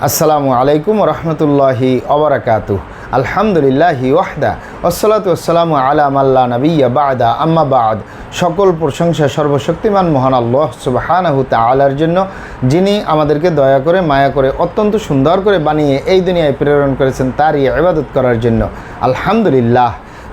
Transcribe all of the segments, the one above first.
আসসালামু আলাইকুম রহমতুল্লাহি অবরাকাতু আলহামদুলিল্লাহি ওয়াহদা। ওসলাত ওসালামু আলাম আল্লাহ নবিয়া বাদা। আম্মা বাদ। সকল প্রশংসা সর্বশক্তিমান মহান আল্লাহ সুবাহানাহু তালার জন্য, যিনি আমাদেরকে দয়া করে, মায়া করে, অত্যন্ত সুন্দর করে বানিয়ে এই দুনিয়ায় প্রেরণ করেছেন, তারই ইবাদত করার জন্য। আলহামদুলিল্লাহ।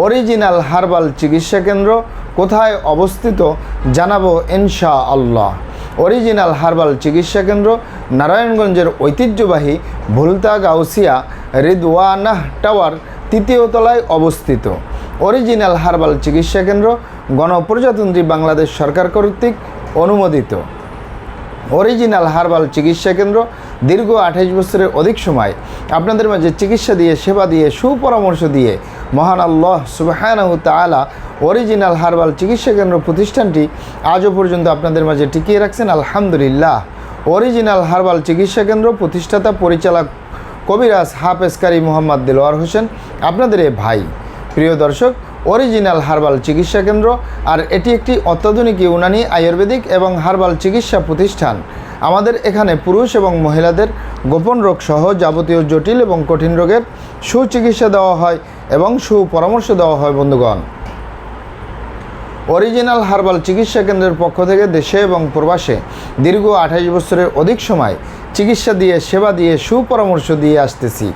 অরিজিনাল হার্বাল চিকিৎসা কেন্দ্র কোথায় অবস্থিত জানাব ইনশা আল্লাহ অরিজিনাল হার্বাল চিকিৎসা কেন্দ্র নারায়ণগঞ্জের ঐতিহ্যবাহী ভুলতা গাউসিয়া রিদওয়ানাহ টাওয়ার তৃতীয় তলায় অবস্থিত। অরিজিনাল হার্বাল চিকিৎসা কেন্দ্র গণপ্রজাতন্ত্রী বাংলাদেশ সরকার কর্তৃক অনুমোদিত। অরিজিনাল হার্বাল চিকিৎসা কেন্দ্র দীর্ঘ আঠাইশ বছরের অধিক সময় আপনাদের মাঝে চিকিৎসা দিয়ে, সেবা দিয়ে, সুপরামর্শ দিয়ে মহান আল্লাহ সুবাহানাহু তালা অরিজিনাল হার্বাল চিকিৎসা কেন্দ্র প্রতিষ্ঠানটি আজও পর্যন্ত আপনাদের মাঝে টিকিয়ে রাখছেন। আলহামদুলিল্লাহ। অরিজিনাল হার্বাল চিকিৎসা কেন্দ্র প্রতিষ্ঠাতা পরিচালক কবিরাজ হাফেজকারী মোহাম্মদ দিলওয়ার হোসেন, আপনাদের এ ভাই। প্রিয় দর্শক অরিজিনাল হার্বাল চিকিৎসা কেন্দ্র আর এটি একটি অত্যাধুনিক ইউনানি আয়ুর্বেদিক এবং হার্বাল চিকিৎসা প্রতিষ্ঠান। আমাদের এখানে পুরুষ এবং মহিলাদের গোপন রোগ সহ যাবতীয় জটিল এবং কঠিন রোগের সুচিকিৎসা দেওয়া হয় এবং সুপরামর্শ দেওয়া হয়, বন্ধুগণ। অরিজিনাল হার্বাল চিকিৎসা কেন্দ্রের পক্ষ থেকে দেশে এবং প্রবাসে দীর্ঘ আঠাইশ বছরের অধিক সময় চিকিৎসা দিয়ে, সেবা দিয়ে, সুপরামর্শ দিয়ে আসতেছি।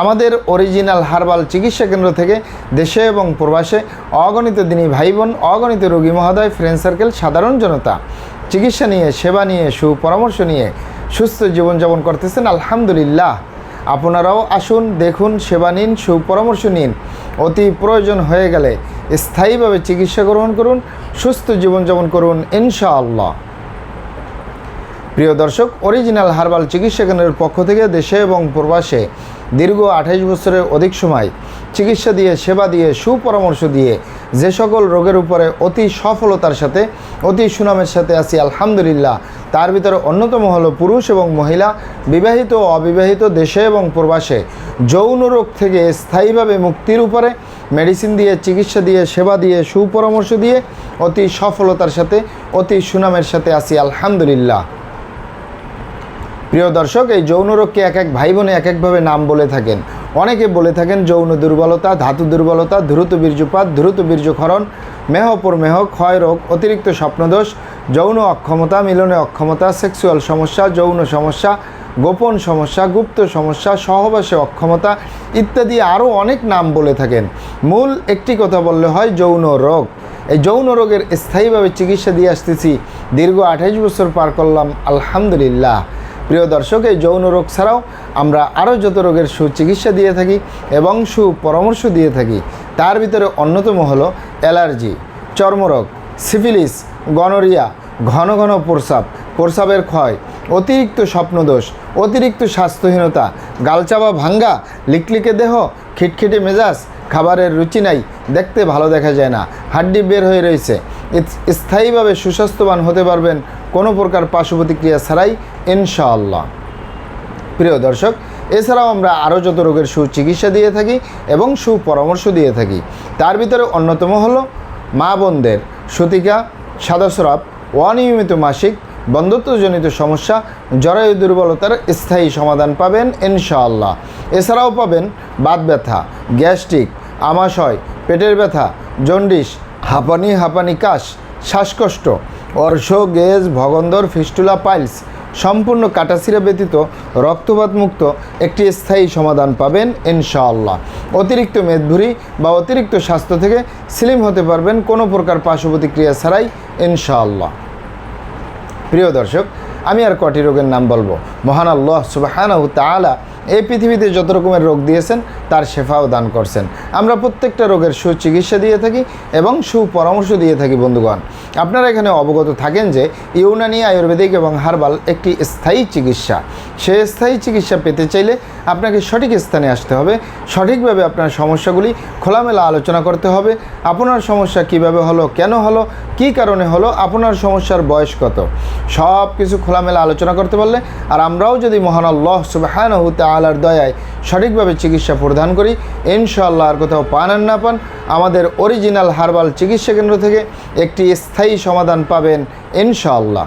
আমাদের অরিজিনাল হার্বাল চিকিৎসা কেন্দ্র থেকে দেশে এবং প্রবাসে অগণিত দিনী ভাই বোন, অগণিত রোগী মহোদয় ফ্রেন্ড সার্কেল সাধারণ জনতা চিকিৎসা নিয়ে, সেবা নিয়ে, সুপরামর্শ নিয়ে সুস্থ জীবনযাপন করতেছেন, আলহামদুলিল্লাহ। আপনারাও আসুন, দেখুন, সেবা নিন, সুপরামর্শ নিন। অতি প্রয়োজন হয়ে গেলে স্থায়ীভাবে চিকিৎসা গ্রহণ করুন, সুস্থ জীবনযাপন করুন, ইনশাআল্লাহ। প্রিয় দর্শক অরিজিনাল হার্বাল চিকিৎসা কেন্দ্রের পক্ষ থেকে দেশে এবং প্রবাসে দীর্ঘ আঠাইশ বছরের অধিক সময় চিকিৎসা দিয়ে, সেবা দিয়ে, সুপরামর্শ দিয়ে যে সকল রোগের উপরে অতি সফলতার সাথে, অতি সুনামের সাথে আছি, আলহামদুলিল্লাহ। তার ভিতরে অন্যতম হলো পুরুষ এবং মহিলা, বিবাহিত ও অবিবাহিত দেশে এবং প্রবাসে। যৌন রোগ থেকে স্থায়ীভাবে মুক্তির উপরে মেডিসিন দিয়ে, চিকিৎসা দিয়ে, সেবা দিয়ে, সুপরামর্শ দিয়ে অতি সফলতার সাথে, অতি সুনামের সাথে আছি, আলহামদুলিল্লাহ। প্রিয় দর্শক, এই যৌন রোগকে এক এক ভাই বোনে এক একভাবে নাম বলে থাকেন। অনেকে বলে থাকেন যৌন দুর্বলতা, ধাতু দুর্বলতা দ্রুত বীর্যপাত দ্রুত বীর্যক্ষরণ মেহপর মেহ, ক্ষয় রোগ, অতিরিক্ত স্বপ্নদোষ, যৌন অক্ষমতা, মিলনে অক্ষমতা, সেক্সুয়াল সমস্যা, যৌন সমস্যা, গোপন সমস্যা, গুপ্ত সমস্যা, সহবাসে অক্ষমতা ইত্যাদি আরও অনেক নাম বলে থাকেন। মূল একটি কথা বললে হয় যৌন রোগ। এই যৌন রোগের স্থায়ীভাবে চিকিৎসা দিয়ে আসতেছি। দীর্ঘ আঠাইশ বছর পার করলাম, আলহামদুলিল্লাহ। প্রিয় দর্শক, এই যৌন রোগ ছাড়াও আমরা আরও যত রোগের সুচিকিৎসা দিয়ে থাকি এবং সুপরামর্শ দিয়ে থাকি, তার ভিতরে অন্যতম হলো অ্যালার্জি, চর্মরোগ, সিফিলিস, গনোরিয়া, ঘন ঘন প্রস্রাব, প্রস্রাবের ক্ষয়, অতিরিক্ত স্বপ্নদোষ, অতিরিক্ত স্বাস্থ্যহীনতা গালচাবা ভাঙ্গা, লিকলিকে দেহ, খিটখিটে মেজাজ খাবারের রুচি নাই, দেখতে ভালো দেখা যায় না, হাড্ডি বের হয়ে রয়েছে। স্থায়ীভাবে সুস্বাস্থ্যবান হতে পারবেন কোনো প্রকার পার্শ্ব প্রতিক্রিয়া ছাড়াই, ইনশাআল্লাহ। প্রিয় দর্শক, এছাড়াও আমরা আরও যত রোগের সুচিকিৎসা দিয়ে থাকি এবং সুপরামর্শ দিয়ে থাকি, তার ভিতরে অন্যতম হলো মা বোনদের সতিকা, সাদাস্রাব, অনিয়মিত মাসিক বন্ধত্বজনিত সমস্যা, জরায়ু দুর্বলতার স্থায়ী সমাধান পাবেন ইনশাআল্লাহ। এছাড়াও পাবেন বাত ব্যথা, গ্যাস্ট্রিক আমাশয় পেটের ব্যথা জন্ডিস হাঁপানি হাঁপানি কাশ, শ্বাসকষ্ট, অর্শ, গেজ, ভগন্দর, ফিস্টুলা, পাইলস সম্পূর্ণ কাটাসিরা ব্যতীত রক্তপাত মুক্ত একটি স্থায়ী সমাধান পাবেন ইনশাআল্লাহ। অতিরিক্ত মেদভুরি বা অতিরিক্ত স্বাস্থ্য থেকে স্লিম হতে পারবেন কোনো প্রকার পার্শ্ব ছাড়াই ইনশাআল্লাহ। প্রিয় দর্শক, আমি আর কটি রোগের নাম বলব। মহান আল্লাহ সুবাহানাহু এই পৃথিবীতে যত রকমের রোগ দিয়েছেন তার শেফাও দান করছেন। আমরা প্রত্যেকটা রোগের সুচিকিৎসা দিয়ে থাকি এবং সুপরামর্শ দিয়ে থাকি, বন্ধুগণ। আপনারা এখানে অবগত থাকেন যে ইউনানি, আয়ুর্বেদিক এবং হার্বাল একটি স্থায়ী চিকিৎসা। সেই স্থায়ী চিকিৎসা পেতে চাইলে আপনাকে সঠিক স্থানে আসতে হবে। সঠিকভাবে আপনার সমস্যাগুলি খোলামেলা আলোচনা করতে হবে। আপনার সমস্যা কীভাবে হলো, কেন হলো, কি কারণে হলো, আপনার সমস্যার বয়স কত? সব কিছু খোলামেলা আলোচনা করতে পারলে, আর আমরাও যদি মহান আল্লাহ সুবাহানহু তালার দয়ায় সঠিকভাবে চিকিৎসা প্রদান করি। ইনশাআল্লাহ আর কোথাও পান আর না পান। আমাদের অরিজিনাল হার্বাল চিকিৎসা কেন্দ্র থেকে একটি স্থায়ী সমাধান পাবেন ইনশাআল্লাহ।